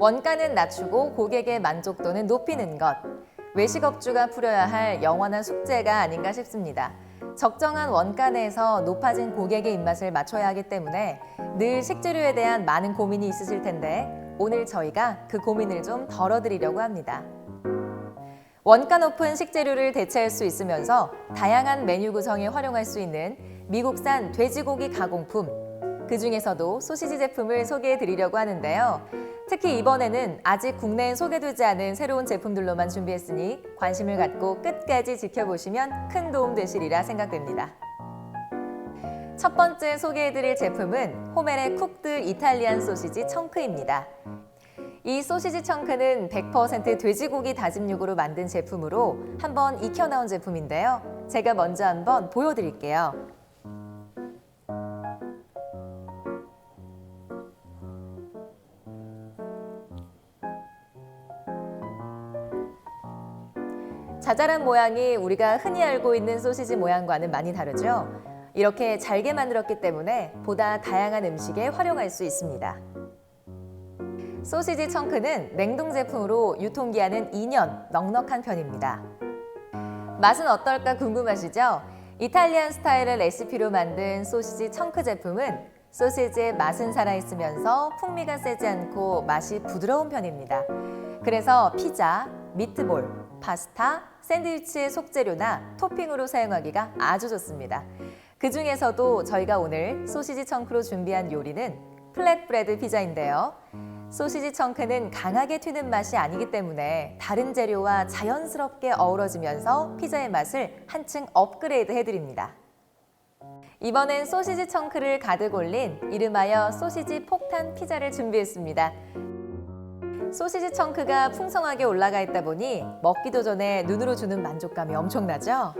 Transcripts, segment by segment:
원가는 낮추고 고객의 만족도는 높이는 것. 외식업주가 풀어야 할 영원한 숙제가 아닌가 싶습니다. 적정한 원가 내에서 높아진 고객의 입맛을 맞춰야 하기 때문에 늘 식재료에 대한 많은 고민이 있으실 텐데 오늘 저희가 그 고민을 좀 덜어드리려고 합니다. 원가 높은 식재료를 대체할 수 있으면서 다양한 메뉴 구성에 활용할 수 있는 미국산 돼지고기 가공품, 그 중에서도 소시지 제품을 소개해 드리려고 하는데요. 특히 이번에는 아직 국내엔 소개되지 않은 새로운 제품들로만 준비했으니 관심을 갖고 끝까지 지켜보시면 큰 도움 되시리라 생각됩니다. 첫 번째 소개해드릴 제품은 호멜의 쿡드 이탈리안 소시지 청크입니다. 이 소시지 청크는 100% 돼지고기 다짐육으로 만든 제품으로 한번 익혀 나온 제품인데요. 제가 먼저 한번 보여드릴게요. 자잘한 모양이 우리가 흔히 알고 있는 소시지 모양과는 많이 다르죠. 이렇게 잘게 만들었기 때문에 보다 다양한 음식에 활용할 수 있습니다. 소시지 청크는 냉동 제품으로 유통기한은 2년 넉넉한 편입니다. 맛은 어떨까 궁금하시죠? 이탈리안 스타일의 레시피로 만든 소시지 청크 제품은 소시지의 맛은 살아있으면서 풍미가 세지 않고 맛이 부드러운 편입니다. 그래서 피자, 미트볼, 파스타, 샌드위치의 속재료나 토핑으로 사용하기가 아주 좋습니다. 그 중에서도 저희가 오늘 소시지 청크로 준비한 요리는 플랫브레드 피자인데요. 소시지 청크는 강하게 튀는 맛이 아니기 때문에 다른 재료와 자연스럽게 어우러지면서 피자의 맛을 한층 업그레이드 해드립니다. 이번엔 소시지 청크를 가득 올린 이름하여 소시지 폭탄 피자를 준비했습니다. 소시지 청크가 풍성하게 올라가 있다 보니 먹기도 전에 눈으로 주는 만족감이 엄청나죠?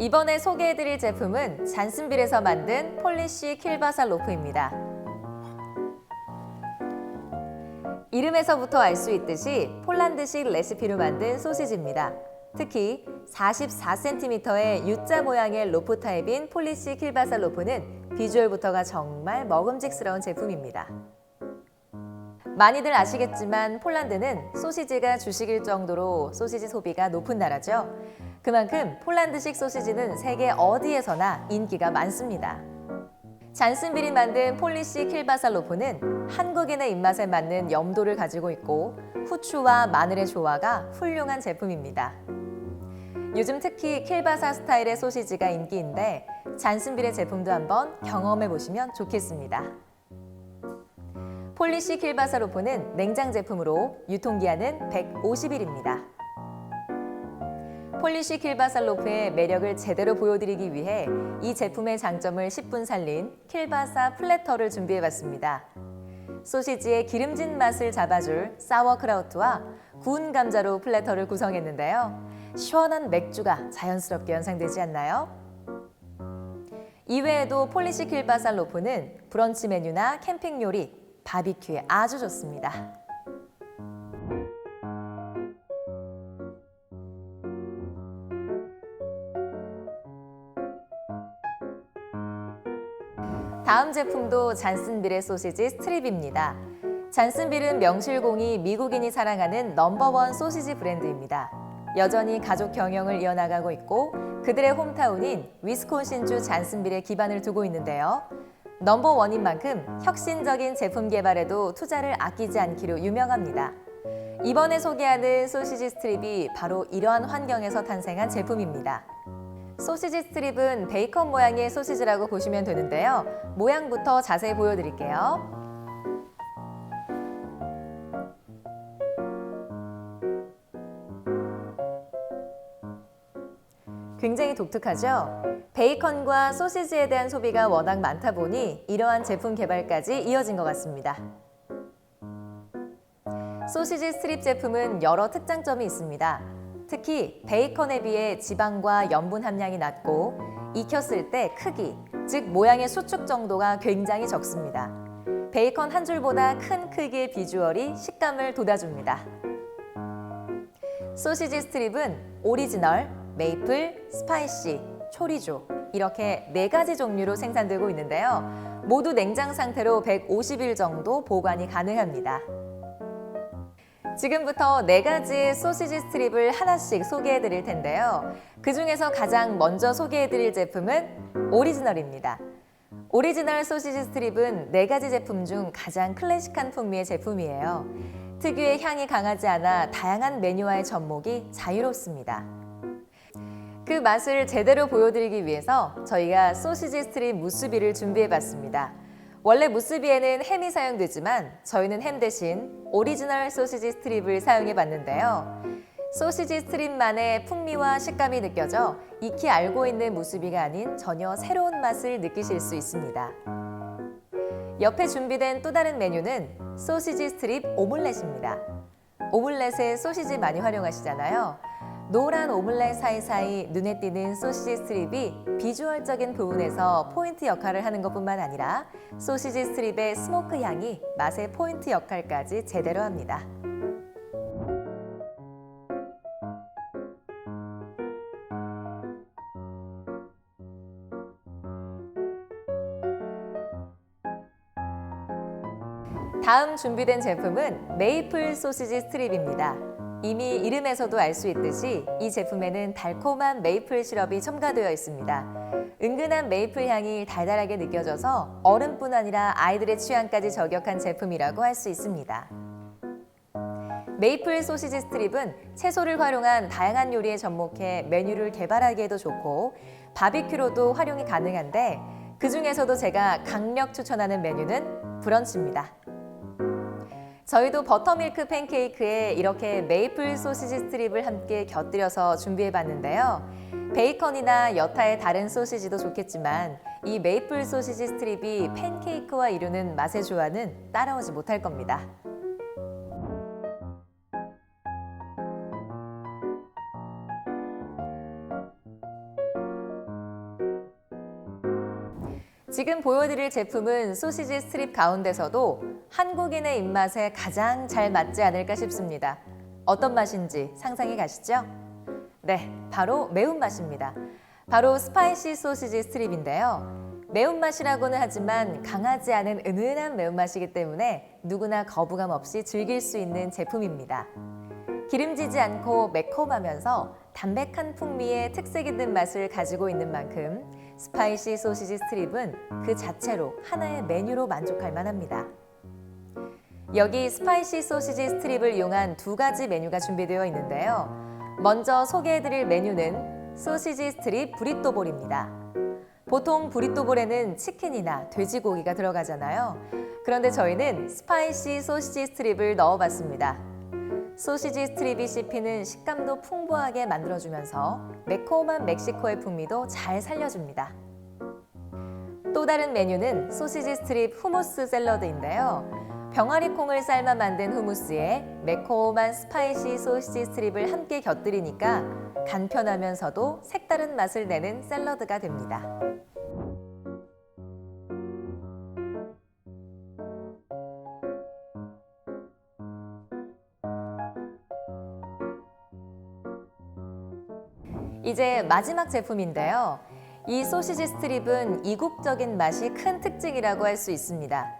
이번에 소개해드릴 제품은 잔슨빌에서 만든 폴리시 킬바살 로프입니다. 이름에서부터 알 수 있듯이 폴란드식 레시피로 만든 소시지입니다. 특히 44cm의 U자 모양의 로프 타입인 폴리시 킬바살 로프는 비주얼부터가 정말 먹음직스러운 제품입니다. 많이들 아시겠지만 폴란드는 소시지가 주식일 정도로 소시지 소비가 높은 나라죠. 그만큼 폴란드식 소시지는 세계 어디에서나 인기가 많습니다. 잔슨빌이 만든 폴리시 킬바살 로프는 한국인의 입맛에 맞는 염도를 가지고 있고 후추와 마늘의 조화가 훌륭한 제품입니다. 요즘 특히 킬바사 스타일의 소시지가 인기인데 잔슨빌의 제품도 한번 경험해 보시면 좋겠습니다. 폴리시 킬바사 로프는 냉장 제품으로 유통기한은 150일입니다. 폴리시 킬바살로프의 매력을 제대로 보여드리기 위해 이 제품의 장점을 10분 살린 킬바사 플래터를 준비해봤습니다. 소시지의 기름진 맛을 잡아줄 사워크라우트와 구운 감자로 플래터를 구성했는데요. 시원한 맥주가 자연스럽게 연상되지 않나요? 이외에도 폴리시 킬바살로프는 브런치 메뉴나 캠핑 요리, 바비큐에 아주 좋습니다. 다음 제품도 잔슨빌의 소시지 스트립입니다. 잔슨빌은 명실공히 미국인이 사랑하는 넘버원 소시지 브랜드입니다. 여전히 가족 경영을 이어나가고 있고 그들의 홈타운인 위스콘신주 잔슨빌에 기반을 두고 있는데요. 넘버원인 만큼 혁신적인 제품 개발에도 투자를 아끼지 않기로 유명합니다. 이번에 소개하는 소시지 스트립이 바로 이러한 환경에서 탄생한 제품입니다. 소시지 스트립은 베이컨 모양의 소시지라고 보시면 되는데요. 모양부터 자세히 보여드릴게요. 굉장히 독특하죠? 베이컨과 소시지에 대한 소비가 워낙 많다 보니 이러한 제품 개발까지 이어진 것 같습니다. 소시지 스트립 제품은 여러 특장점이 있습니다. 특히 베이컨에 비해 지방과 염분 함량이 낮고 익혔을 때 크기, 즉 모양의 수축 정도가 굉장히 적습니다. 베이컨 한 줄보다 큰 크기의 비주얼이 식감을 돋아줍니다. 소시지 스트립은 오리지널, 메이플, 스파이시, 초리조 이렇게 네 가지 종류로 생산되고 있는데요. 모두 냉장 상태로 150일 정도 보관이 가능합니다. 지금부터 네 가지 소시지 스트립을 하나씩 소개해 드릴 텐데요. 그 중에서 가장 먼저 소개해 드릴 제품은 오리지널입니다. 오리지널 소시지 스트립은 네 가지 제품 중 가장 클래식한 풍미의 제품이에요. 특유의 향이 강하지 않아 다양한 메뉴와의 접목이 자유롭습니다. 그 맛을 제대로 보여드리기 위해서 저희가 소시지 스트립 무스비를 준비해 봤습니다. 원래 무스비에는 햄이 사용되지만 저희는 햄 대신 오리지널 소시지 스트립을 사용해 봤는데요. 소시지 스트립만의 풍미와 식감이 느껴져 익히 알고 있는 무스비가 아닌 전혀 새로운 맛을 느끼실 수 있습니다. 옆에 준비된 또 다른 메뉴는 소시지 스트립 오믈렛입니다. 오믈렛에 소시지 많이 활용하시잖아요. 노란 오믈렛 사이사이 눈에 띄는 소시지 스트립이 비주얼적인 부분에서 포인트 역할을 하는 것뿐만 아니라 소시지 스트립의 스모크 향이 맛의 포인트 역할까지 제대로 합니다. 다음 준비된 제품은 메이플 소시지 스트립입니다. 이미 이름에서도 알 수 있듯이 이 제품에는 달콤한 메이플 시럽이 첨가되어 있습니다. 은근한 메이플 향이 달달하게 느껴져서 어른뿐 아니라 아이들의 취향까지 저격한 제품이라고 할 수 있습니다. 메이플 소시지 스트립은 채소를 활용한 다양한 요리에 접목해 메뉴를 개발하기에도 좋고 바비큐로도 활용이 가능한데 그 중에서도 제가 강력 추천하는 메뉴는 브런치입니다. 저희도 버터밀크 팬케이크에 이렇게 메이플 소시지 스트립을 함께 곁들여서 준비해 봤는데요. 베이컨이나 여타의 다른 소시지도 좋겠지만 이 메이플 소시지 스트립이 팬케이크와 이루는 맛의 조화는 따라오지 못할 겁니다. 지금 보여드릴 제품은 소시지 스트립 가운데서도 한국인의 입맛에 가장 잘 맞지 않을까 싶습니다. 어떤 맛인지 상상이 가시죠? 네, 바로 매운맛입니다. 바로 스파이시 소시지 스트립인데요. 매운맛이라고는 하지만 강하지 않은 은은한 매운맛이기 때문에 누구나 거부감 없이 즐길 수 있는 제품입니다. 기름지지 않고 매콤하면서 담백한 풍미의 특색 있는 맛을 가지고 있는 만큼 스파이시 소시지 스트립은 그 자체로 하나의 메뉴로 만족할 만합니다. 여기 스파이시 소시지 스트립을 이용한 두 가지 메뉴가 준비되어 있는데요. 먼저 소개해드릴 메뉴는 소시지 스트립 브리또볼입니다. 보통 브리또볼에는 치킨이나 돼지고기가 들어가잖아요. 그런데 저희는 스파이시 소시지 스트립을 넣어봤습니다. 소시지 스트립이 씹히는 식감도 풍부하게 만들어주면서 매콤한 멕시코의 풍미도 잘 살려줍니다. 또 다른 메뉴는 소시지 스트립 후무스 샐러드인데요. 병아리 콩을 삶아 만든 후무스에 매콤한 스파이시 소시지 스트립을 함께 곁들이니까 간편하면서도 색다른 맛을 내는 샐러드가 됩니다. 이제 마지막 제품인데요. 이 소시지 스트립은 이국적인 맛이 큰 특징이라고 할 수 있습니다.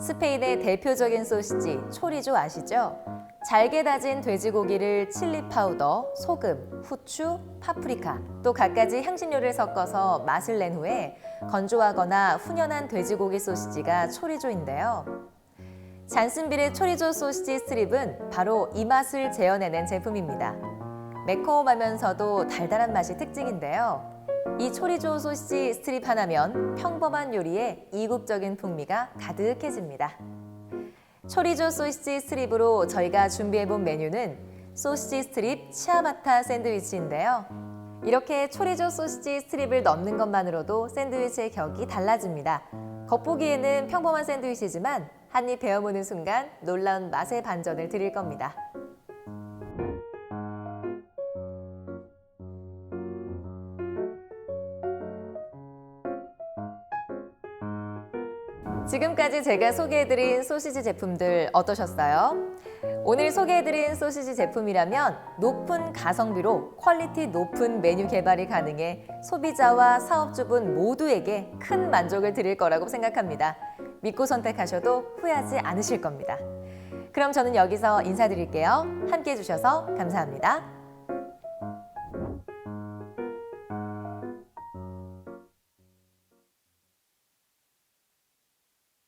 스페인의 대표적인 소시지 초리조 아시죠? 잘게 다진 돼지고기를 칠리 파우더, 소금, 후추, 파프리카 또 갖가지 향신료를 섞어서 맛을 낸 후에 건조하거나 훈연한 돼지고기 소시지가 초리조인데요. 잔슨빌의 초리조 소시지 스트립은 바로 이 맛을 재현해낸 제품입니다. 매콤하면서도 달달한 맛이 특징인데요. 이 초리조 소시지 스트립 하나면 평범한 요리에 이국적인 풍미가 가득해집니다. 초리조 소시지 스트립으로 저희가 준비해본 메뉴는 소시지 스트립 치아바타 샌드위치인데요. 이렇게 초리조 소시지 스트립을 넣는 것만으로도 샌드위치의 격이 달라집니다. 겉보기에는 평범한 샌드위치지만 한입 베어무는 순간 놀라운 맛의 반전을 드릴 겁니다. 지금까지 제가 소개해드린 소시지 제품들 어떠셨어요? 오늘 소개해드린 소시지 제품이라면 높은 가성비로 퀄리티 높은 메뉴 개발이 가능해 소비자와 사업주분 모두에게 큰 만족을 드릴 거라고 생각합니다. 믿고 선택하셔도 후회하지 않으실 겁니다. 그럼 저는 여기서 인사드릴게요. 함께 해주셔서 감사합니다.